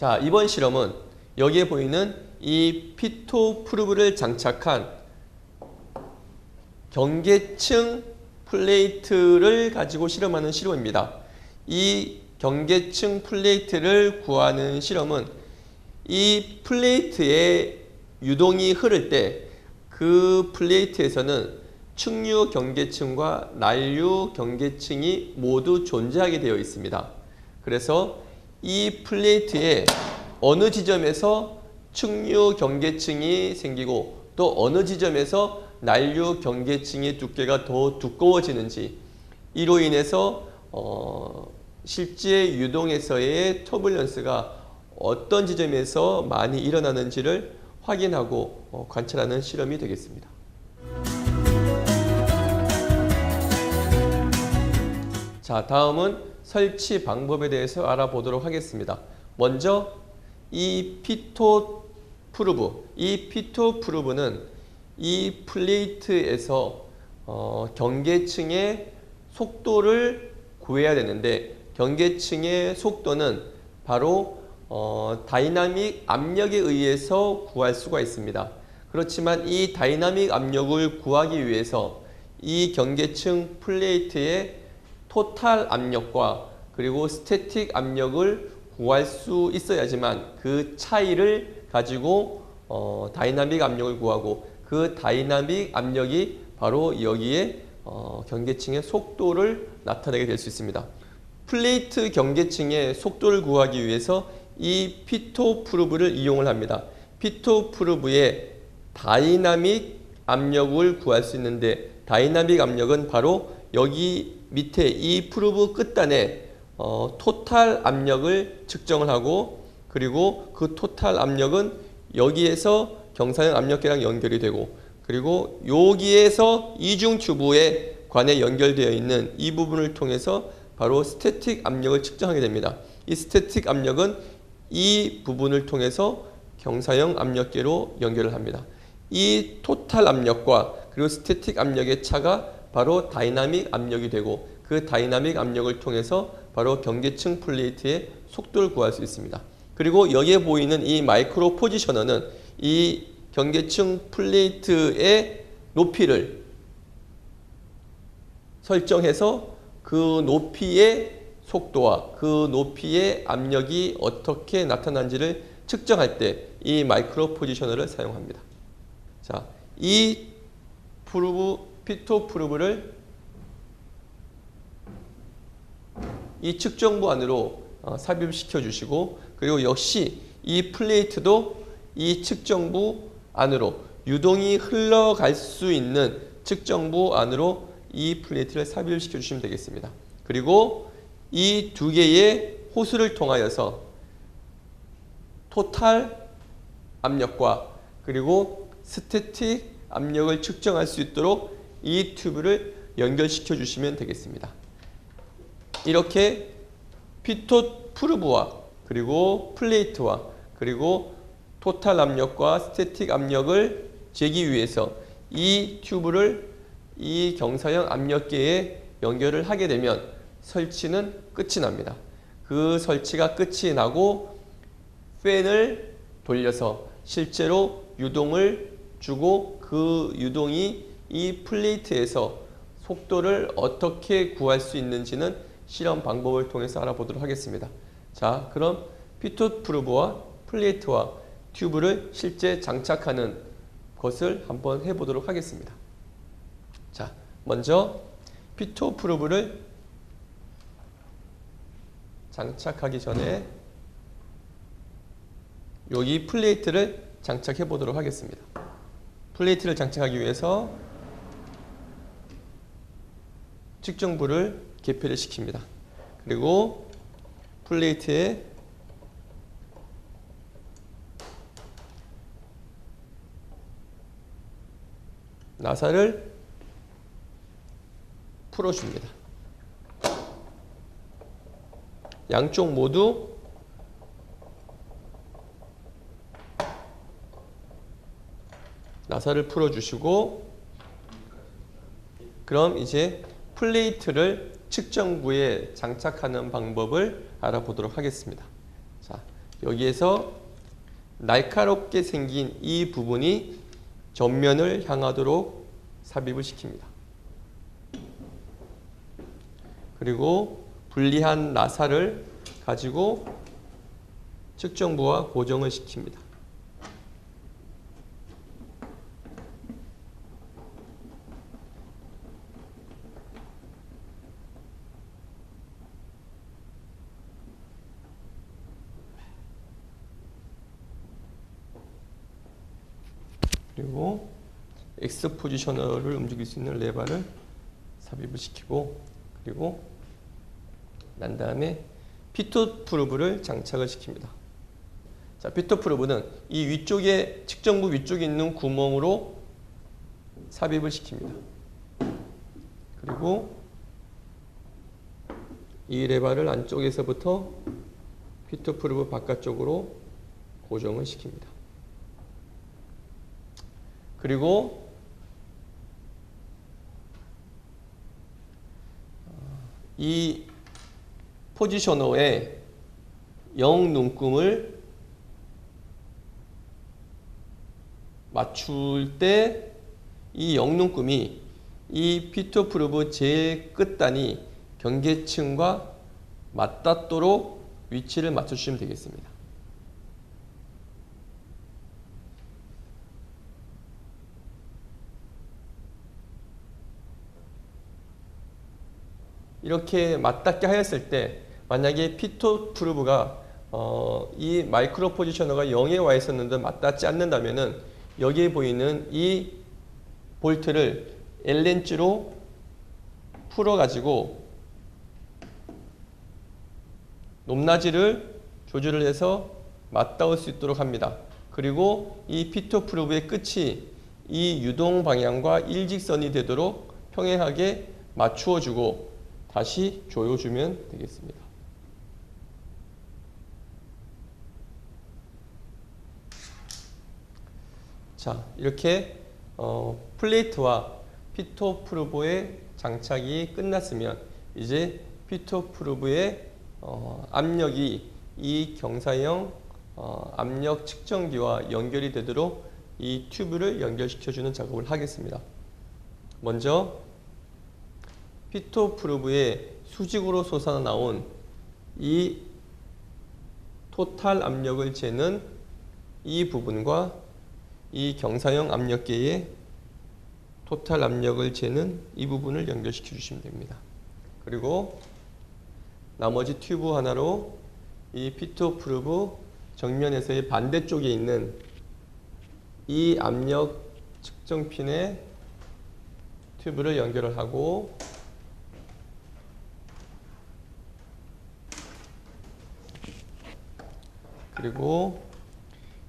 자, 이번 실험은 여기에 보이는 이 피토 프루브를 장착한 경계층 플레이트를 가지고 실험하는 실험입니다. 이 경계층 플레이트를 구하는 실험은 이 플레이트에 유동이 흐를 때 그 플레이트에서는 측류 경계층과 난류 경계층이 모두 존재하게 되어 있습니다. 그래서 이 플레이트에 어느 지점에서 측류 경계층이 생기고 또 어느 지점에서 난류 경계층의 두께가 더 두꺼워지는지 이로 인해서 어, 실제 유동에서의 터뷸런스가 어떤 지점에서 많이 일어나는지를 확인하고 어, 관찰하는 실험이 되겠습니다. 자, 다음은 설치 방법에 대해서 알아보도록 하겠습니다. 먼저 이 피토 프루브, 이 피토 프루브는 이 플레이트에서 어, 경계층의 속도를 구해야 되는데 경계층의 속도는 바로 어, 다이나믹 압력에 의해서 구할 수가 있습니다. 그렇지만 이 다이나믹 압력을 구하기 위해서 이 경계층 플레이트의 토탈 압력과 그리고 스태틱 압력을 구할 수 있어야지만 그 차이를 가지고 어, 다이나믹 압력을 구하고 그 다이나믹 압력이 바로 여기에 어, 경계층의 속도를 나타내게 될 수 있습니다. 플레이트 경계층의 속도를 구하기 위해서 이 피토 프루브를 이용을 합니다. 피토 프루브의 다이나믹 압력을 구할 수 있는데 다이나믹 압력은 바로 여기 밑에 이 프루브 끝단에 어, 토탈 압력을 측정을 하고 그리고 그 토탈 압력은 여기에서 경사형 압력계랑 연결이 되고 그리고 여기에서 이중 튜브에 관에 연결되어 있는 이 부분을 통해서 바로 스태틱 압력을 측정하게 됩니다. 이 스태틱 압력은 이 부분을 통해서 경사형 압력계로 연결을 합니다. 이 토탈 압력과 그리고 스태틱 압력의 차가 바로 다이나믹 압력이 되고 그 다이나믹 압력을 통해서 바로 경계층 플레이트의 속도를 구할 수 있습니다. 그리고 여기에 보이는 이 마이크로 포지셔너는 이 경계층 플레이트의 높이를 설정해서 그 높이의 속도와 그 높이의 압력이 어떻게 나타난지를 측정할 때 이 마이크로 포지셔너를 사용합니다. 자, 이 프루브 피토 프루브를 이 측정부 안으로 어, 삽입시켜 주시고 그리고 역시 이 플레이트도 이 측정부 안으로 유동이 흘러갈 수 있는 측정부 안으로 이 플레이트를 삽입시켜 주시면 되겠습니다. 그리고 이 두 개의 호스를 통하여서 토탈 압력과 그리고 스태틱 압력을 측정할 수 있도록 이 튜브를 연결시켜 주시면 되겠습니다. 이렇게 피토 프루브와 그리고 플레이트와 그리고 토탈 압력과 스태틱 압력을 재기 위해서 이 튜브를 이 경사형 압력계에 연결을 하게 되면 설치는 끝이 납니다. 그 설치가 끝이 나고 팬을 돌려서 실제로 유동을 주고 그 유동이 이 플레이트에서 속도를 어떻게 구할 수 있는지는 실험 방법을 통해서 알아보도록 하겠습니다. 자, 그럼 피토 프루브와 플레이트와 튜브를 실제 장착하는 것을 한번 해보도록 하겠습니다. 자, 먼저 피토 프루브를 장착하기 전에 여기 플레이트를 장착해 보도록 하겠습니다. 플레이트를 장착하기 위해서 측정부를 개폐를 시킵니다. 그리고 플레이트에 나사를 풀어줍니다. 양쪽 모두 나사를 풀어주시고 그럼 이제 플레이트를 측정부에 장착하는 방법을 알아보도록 하겠습니다. 자, 여기에서 날카롭게 생긴 이 부분이 전면을 향하도록 삽입을 시킵니다. 그리고 분리한 나사를 가지고 측정부와 고정을 시킵니다. 그리고 X 포지셔너를 움직일 수 있는 레바를 삽입을 시키고 그리고 난 다음에 피토 프루브를 장착을 시킵니다. 자, 피토 프루브는 이 위쪽에 측정부 위쪽에 있는 구멍으로 삽입을 시킵니다. 그리고 이 레바를 안쪽에서부터 피토 프루브 바깥쪽으로 고정을 시킵니다. 그리고 이 포지셔너에 영 눈금을 맞출 때 이 영눈금이 이 피토 프루브 제일 끝단이 경계층과 맞닿도록 위치를 맞춰주시면 되겠습니다. 이렇게 맞닿게 하였을 때 만약에 피토 프루브가 어, 이 마이크로 포지셔너가 0에 와 있었는데 맞닿지 않는다면은 여기에 보이는 이 볼트를 L렌치로 풀어 가지고 높낮이를 조절을 해서 맞닿을 수 있도록 합니다. 그리고 이 피토 프루브의 끝이 이 유동 방향과 일직선이 되도록 평행하게 맞추어 주고 다시 조여주면 되겠습니다. 자, 이렇게 어, 플레이트와 피토 프루브의 장착이 끝났으면 이제 피토 프루브의 어, 압력이 이 경사형 어, 압력 측정기와 연결이 되도록 이 튜브를 연결시켜주는 작업을 하겠습니다. 먼저 피토 프루브의 수직으로 솟아나온 이 토탈 압력을 재는 이 부분과 이 경사형 압력계의 토탈 압력을 재는 이 부분을 연결시켜 주시면 됩니다. 그리고 나머지 튜브 하나로 이 피토 프루브 정면에서의 반대쪽에 있는 이 압력 측정 핀에 튜브를 연결을 하고 그리고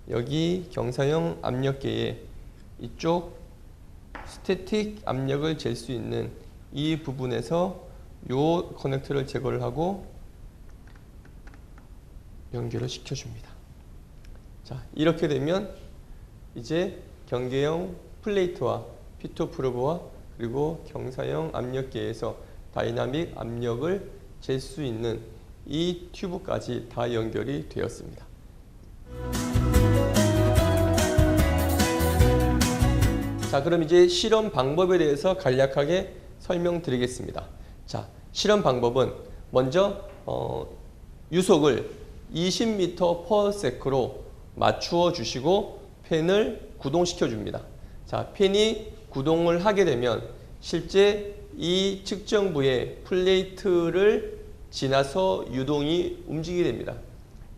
여기 경사형 압력계에 이쪽 스태틱 압력을 잴 수 있는 이 부분에서 요 커넥터를 제거를 하고 연결을 시켜줍니다. 자 이렇게 되면 이제 경계형 플레이트와 피토 프로브와 그리고 경사형 압력계에서 다이나믹 압력을 잴 수 있는 이 튜브까지 다 연결이 되었습니다. 자, 그럼 이제 실험 방법에 대해서 간략하게 설명드리겠습니다. 자, 실험 방법은 먼저 어, 유속을 20m per sec로 맞추어 주시고 펜을 구동시켜 줍니다. 자, 펜이 구동을 하게 되면 실제 이 측정 부의 플레이트를 지나서 유동이 움직이게 됩니다.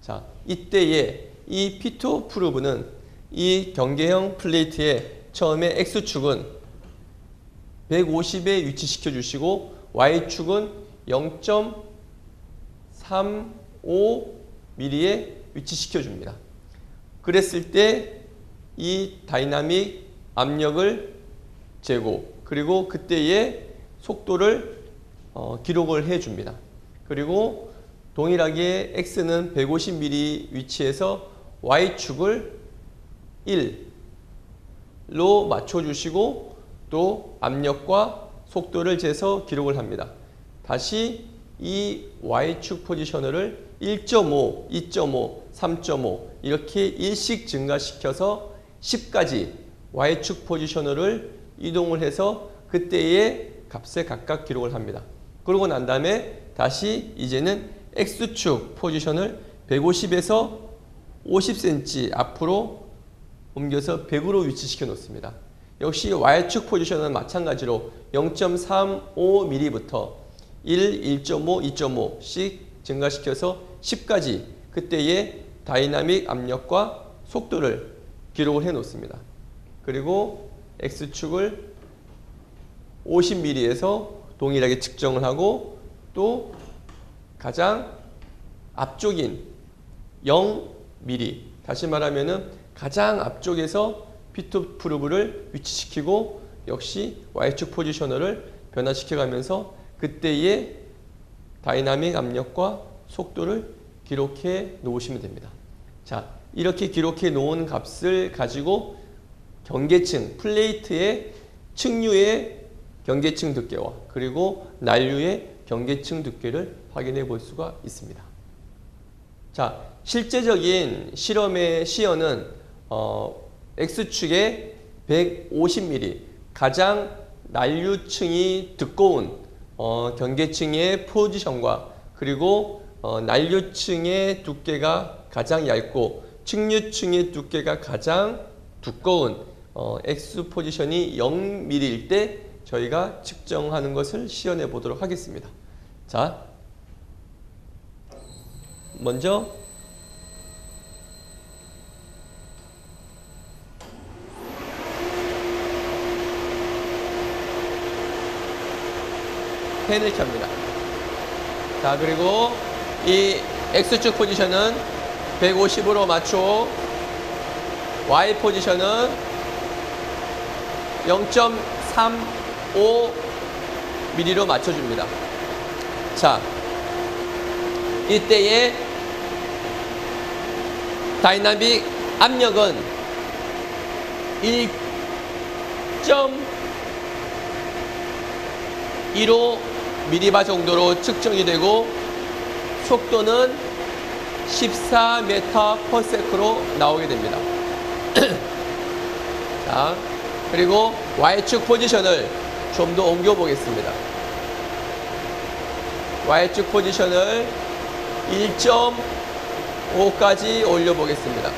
자, 이때에 이 피토 프루브는 이 경계형 플레이트에 처음에 X축은 150에 위치시켜 주시고 Y축은 0.35mm에 위치시켜 줍니다. 그랬을 때 이 다이나믹 압력을 재고 그리고 그때의 속도를 어, 기록을 해 줍니다. 그리고 동일하게 X는 150mm 위치에서 Y축을 1 로 맞춰주시고 또 압력과 속도를 재서 기록을 합니다. 다시 이 Y축 포지셔너를 1.5, 2.5, 3.5 이렇게 일씩 증가시켜서 10까지 Y축 포지셔너를 이동을 해서 그때의 값에 각각 기록을 합니다. 그러고 난 다음에 다시 이제는 X축 포지션을 150에서 50cm 앞으로 옮겨서 100으로 위치시켜 놓습니다. 역시 Y축 포지션은 마찬가지로 0.35mm부터 1, 1.5, 2.5씩 증가시켜서 10까지 그때의 다이나믹 압력과 속도를 기록을 해 놓습니다. 그리고 X축을 50mm에서 동일하게 측정을 하고 또 가장 앞쪽인 0mm 다시 말하면 은 가장 앞쪽에서 피트 프루브를 위치시키고 역시 Y축 포지셔너를 변화시켜 가면서 그때의 다이나믹 압력과 속도를 기록해 놓으시면 됩니다. 자, 이렇게 기록해 놓은 값을 가지고 경계층, 플레이트의 층류의 경계층 두께와 그리고 난류의 경계층 두께를 확인해 볼 수가 있습니다. 자, 실제적인 실험의 시연은 어, X축의 150mm 가장 난류층이 두꺼운 어, 경계층의 포지션과 그리고 어, 난류층의 두께가 가장 얇고 측류층의 두께가 가장 두꺼운 어, X 포지션이 0mm일 때 저희가 측정하는 것을 시연해 보도록 하겠습니다. 자, 먼저 펜을 켭니다. 자, 그리고 이 X축 포지션은 150으로 맞추고 Y 포지션은 0.35mm로 맞춰줍니다. 자, 이때의 다이나믹 압력은 1.15 미리바 정도로 측정이 되고 속도는 14m/s로 나오게 됩니다. 자, 그리고 Y축 포지션을 좀 더 옮겨 보겠습니다. Y축 포지션을 1.5까지 올려 보겠습니다.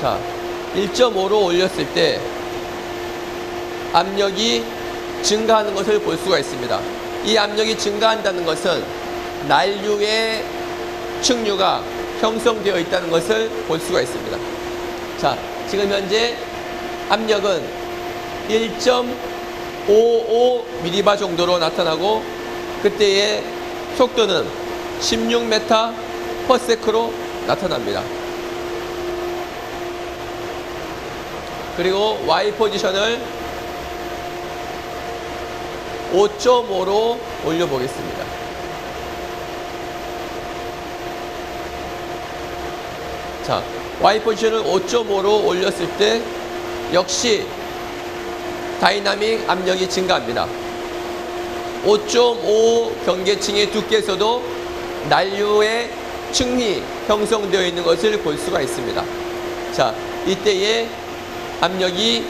자, 1.5로 올렸을 때 압력이 증가하는 것을 볼 수가 있습니다. 이 압력이 증가한다는 것은 난류의 층류가 형성되어 있다는 것을 볼 수가 있습니다. 자, 지금 현재 압력은 1.55 미리바 정도로 나타나고 그때의 속도는 16m per sec로 나타납니다. 그리고 Y 포지션을 5.5로 올려보겠습니다. 자, Y 포지션을 5.5로 올렸을 때 역시 다이나믹 압력이 증가합니다. 5.5 경계층의 두께에서도 난류의 층이 형성되어 있는 것을 볼 수가 있습니다. 자, 이때의 압력이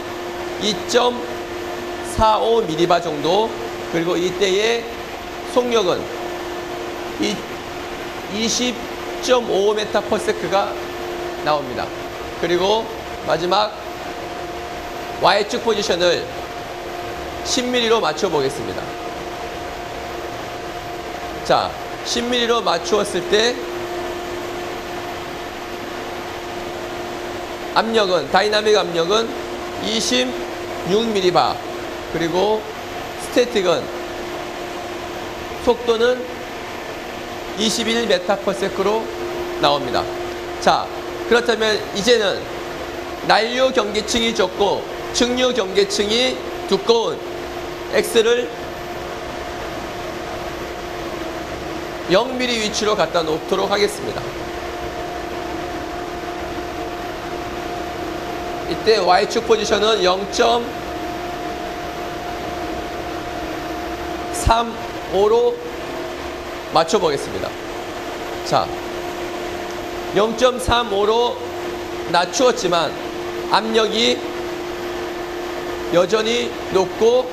2.45 미리바 정도 그리고 이때의 속력은 20.5m/s가 나옵니다. 그리고 마지막 Y축 포지션을 10mm로 맞춰 보겠습니다. 자, 10mm로 맞추었을 때 압력은 다이나믹 압력은 26mbar 그리고 스태틱은 속도는 21m/s로 나옵니다. 자, 그렇다면 이제는 난류 경계층이 좁고 측류 경계층이 두꺼운 X를 0mm 위치로 갖다 놓도록 하겠습니다. 이때 Y축 포지션은 0.35로 맞춰보겠습니다. 자, 0.35로 낮추었지만 압력이 여전히 높고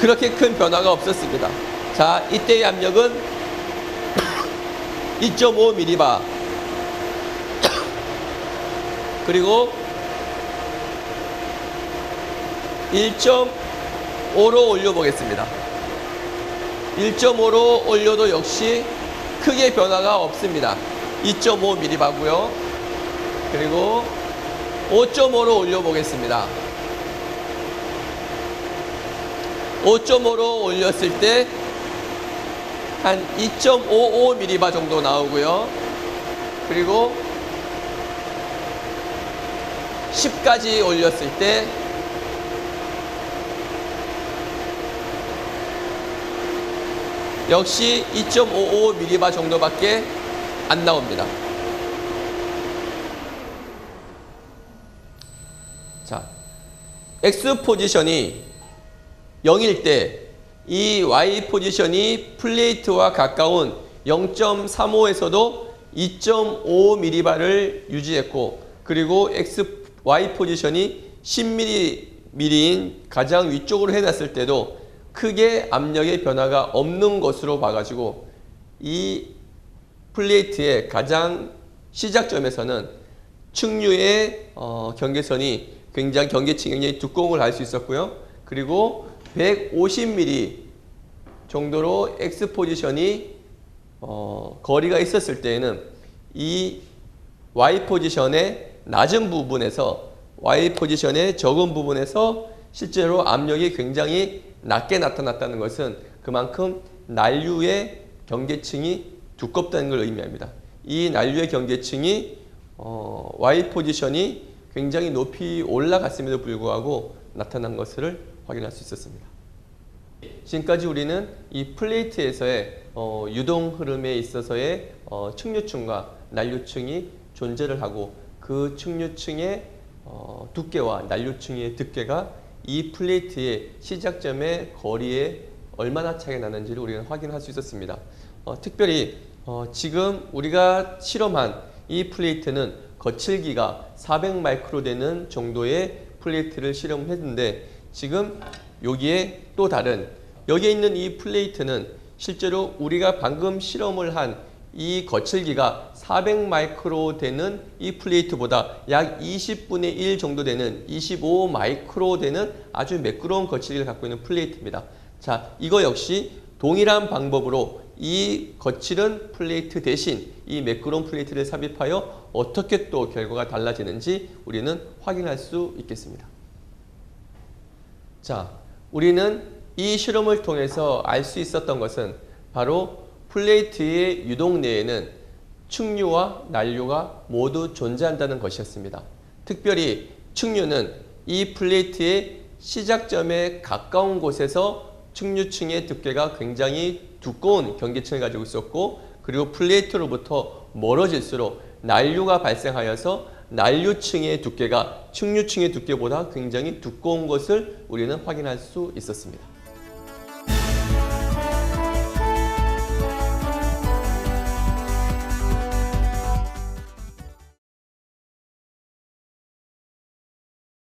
그렇게 큰 변화가 없었습니다. 자, 이때의 압력은 2.5mbar 그리고 1.5로 올려보겠습니다. 1.5로 올려도 역시 크게 변화가 없습니다. 2.5mbar고요. 그리고 5.5로 올려보겠습니다. 5.5로 올렸을 때 한 2.55mbar 정도 나오고요. 그리고 10까지 올렸을 때 역시 2.55mbar 정도밖에 안 나옵니다. 자, X 포지션이 0일 때 이 Y 포지션이 플레이트와 가까운 0.35에서도 2.5mbar을 유지했고 그리고 X, Y 포지션이 10mm인 가장 위쪽으로 해놨을 때도 크게 압력의 변화가 없는 것으로 봐가지고 이 플레이트의 가장 시작점에서는 측류의 어, 경계선이 굉장히 경계층이 굉장히 두꺼운 걸 알 수 있었고요. 그리고 150mm 정도로 X 포지션이 어, 거리가 있었을 때에는 이 Y 포지션의 낮은 부분에서 Y 포지션의 적은 부분에서 실제로 압력이 굉장히 낮게 나타났다는 것은 그만큼 난류의 경계층이 두껍다는 걸 의미합니다. 이 난류의 경계층이 어, Y 포지션이 굉장히 높이 올라갔음에도 불구하고 나타난 것을 확인할 수 있었습니다. 지금까지 우리는 이 플레이트에서의 어, 유동 흐름에 있어서의 어, 측류층과 난류층이 존재를 하고 그 측류층의 어, 두께와 난류층의 두께가 이 플레이트의 시작점의 거리에 얼마나 차이가 나는지를 우리는 확인할 수 있었습니다. 어, 특별히 어, 지금 우리가 실험한 이 플레이트는 거칠기가 400 마이크로 되는 정도의 플레이트를 실험했는데 지금 여기에 또 다른 여기에 있는 이 플레이트는 실제로 우리가 방금 실험을 한 이 거칠기가 400 마이크로 되는 이 플레이트보다 약 20분의 1 정도 되는 25 마이크로 되는 아주 매끄러운 거칠기를 갖고 있는 플레이트입니다. 자, 이거 역시 동일한 방법으로 이 거칠은 플레이트 대신 이 매끄러운 플레이트를 삽입하여 어떻게 또 결과가 달라지는지 우리는 확인할 수 있겠습니다. 자, 우리는 이 실험을 통해서 알 수 있었던 것은 바로 플레이트의 유동 내에는 측류와 난류가 모두 존재한다는 것이었습니다. 특별히 측류는 이 플레이트의 시작점에 가까운 곳에서 측류층의 두께가 굉장히 두꺼운 경계층을 가지고 있었고 그리고 플레이트로부터 멀어질수록 난류가 발생하여서 난류층의 두께가 측류층의 두께보다 굉장히 두꺼운 것을 우리는 확인할 수 있었습니다.